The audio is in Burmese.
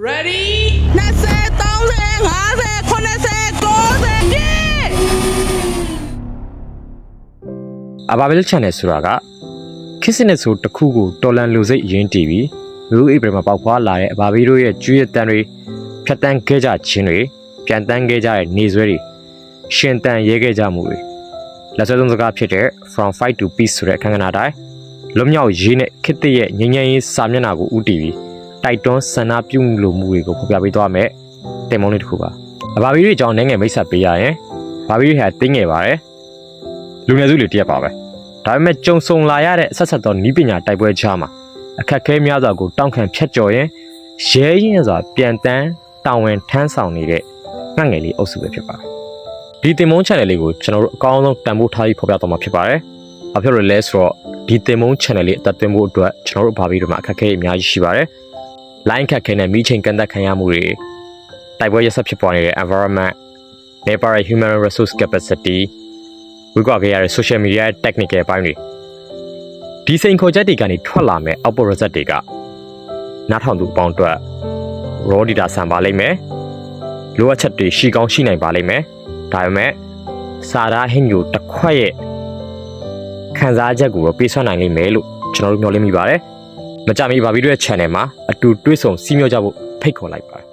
Ready 20 30 50 80 90ပြည့်အဘာဘဲလ် channel ဆိုတာကခစ်စနစ်ဆိုတစ်ခုကိုတော်လန်လူစိတ်အရင်တီးပြီးလူအိပ်ပြမှာပေါက်ဖွာလာတဲ့အဘာဘီတို့ရဲ့ကျွေးရတန်တွေဖြတ်တန်းခဲ့ကြခြင်းတွေပြန်တန်းခဲ့ကြတဲ့နေဆွဲတွေရှင်တန်ရဲခဲ့ကြမှုတွေလက်ဆွဲဆုံးစကားဖြစ်တဲ့ from fight to peace ဆိုတဲ့အခမ်းအနားတိုင်းလွတ်မြောက်ရေးနဲ့ခစ်တဲ့ရဲ့ငြိမ်းချမ်းရေးစာမျက်နှာကိုဥတီပြီး တိုက်တွန်းဆန္ဒပြုလိုမှုတွေကိုဖော်ပြပေးသွားမယ်တင်မုံလေးတစ်ခုပါအဘာဘီတွေအကြောင်းနိုင်ငံမိတ်ဆက်ပေးရရင်ဘာဘီတွေဟာတင်းငယ်ပါတယ်လူငယ်စုတွေတရက်ပါပဲဒါပေမဲ့ကြုံဆုံလာရတဲ့ဆက်ဆက်သောဤပညာတိုက်ပွဲချားမှာအခက်အခဲများစွာကိုတောင့်ခံဖြတ်ကျော်ရင်ရဲရင်စွာပြန်တန်းတောင်းဝင်ထမ်းဆောင်နေတဲ့ငှက်ငယ်လေးအုပ်စုပဲဖြစ်ပါတယ်။ဒီတင်မုံ channel လေးကိုကျွန်တော်တို့အကောင်းဆုံးတန်ဖိုးထားပြီးဖော်ပြသွားမှာဖြစ်ပါတယ်။ဘာဖြစ်လို့လဲဆိုတော့ဒီတင်မုံ channel လေးအသက်သွင်းဖို့အတွက်ကျွန်တော်တို့ဘာပြီးတော့မှအခက်အခဲအများကြီးရှိပါတယ်။ line ခက်ခဲနဲ့မိချိန်ကန်သက်ခံရမှုတွေတိုက်ပွဲရက်ဆက်ဖြစ်ပေါ်နေတဲ့ environment နေပါရ human resource capacity ဝိကွာခဲ့ရတဲ့ social media ရဲ့ technical ဘိုင်းတွေဒီစိန်ခေါ်ချက်တွေကနေထွက်လာမဲ့ output result တွေကနားထောင်သူအပေါင်းအတွက် raw data ဆန်ပါလိမ့်မယ်လိုအပ်ချက်တွေရှိကောင်းရှိနိုင်ပါလိမ့်မယ်ဒါပေမဲ့စာသားဟင်းညိုတစ်ခွက်ရဲ့ခံစားချက်ကိုတော့ပေးဆွနိုင်လိမ့်မယ်လို့ကျွန်တော်တို့မျှော်လင့်မိပါတယ် မကြမီဘာဗီဒီယိုရဲ့ channel မှာအတူတွဲဆုံစီးမြောကြဖို့ဖိတ်ခေါ်လိုက်ပါတယ်